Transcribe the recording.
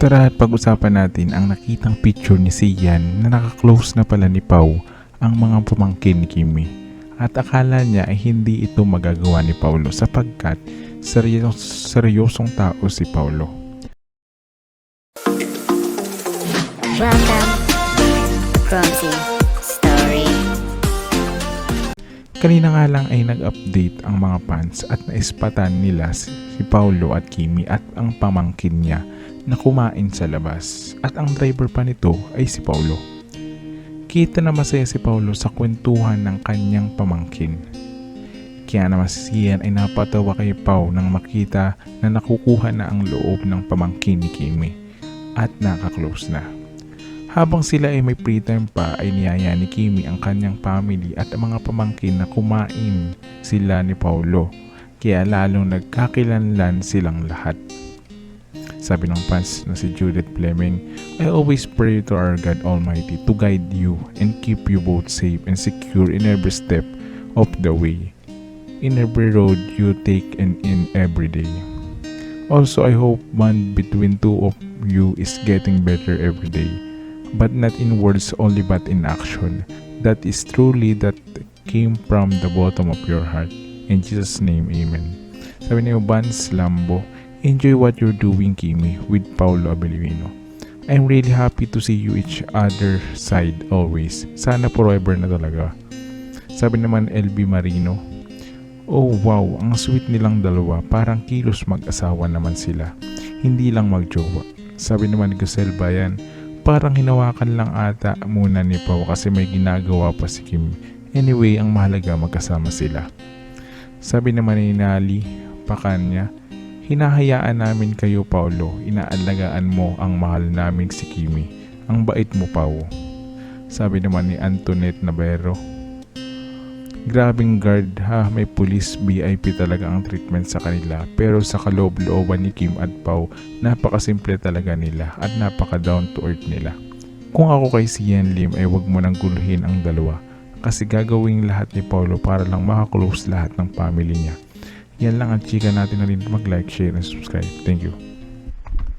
Tara at pag-usapan natin ang nakitang picture ni Sian na nakaklose na pala ni Pau ang mga pamangkin ni Kimi. At akala niya ay hindi ito magagawa ni Paulo sapagkat seryos, seryosong tao si Paulo. Welcome, Clumsy Story. Kanina nga lang ay nag-update ang mga fans at naispatan nila si Paulo at Kimi at ang pamangkin niya na kumain sa labas. At ang driver pa nito ay si Paulo. Kita na masaya si Paulo sa kwentuhan ng kanyang pamangkin. Kaya naman si Sian ay napatawa kay Pau nang makita na nakukuha na ang loob ng pamangkin ni Kimi at nakaklose na. Habang sila ay may free time pa ay niyaya ni Kimi ang kanyang family at ang mga pamangkin na kumain sila ni Paulo kaya lalong nagkakilanlan silang lahat. Sabi ng fans na si Judith Fleming, I always pray to our God Almighty to guide you and keep you both safe and secure in every step of the way, in every road you take and in every day. Also, I hope bond between two of you is getting better every day, but not in words only but in action. That is truly that came from the bottom of your heart. In Jesus' name, Amen. Sabi ni Vance Lambo, Enjoy what you're doing, Kimi, with Paulo Abilivino. I'm really happy to see you each other side always. Sana forever na talaga. Sabi naman LB Marino, Oh wow, ang sweet nilang dalawa. Parang kilos mag-asawa naman sila. Hindi lang magjowa. Sabi naman ni Gusel Bayan, parang hinawakan lang ata muna ni Pao kasi may ginagawa pa si Kim. Anyway, ang mahalaga magkasama sila. Sabi naman ni Nali, pakanya, hinahayaan namin kayo Paulo, inaalagaan mo ang mahal namin si Kimi. Ang bait mo Pao. Sabi naman ni Antoinette Navero, Grabing guard ha, may police VIP talaga ang treatment sa kanila pero sa kaloob-looban ni Kim at Pau, napakasimple talaga nila at napaka down to earth nila. Kung ako kay Sian Lim ay wag mo nang guluhin ang dalawa kasi gagawin lahat ni Paulo para lang makaklose lahat ng family niya. Yan lang ang chika natin na rin mag-like, share, and subscribe. Thank you.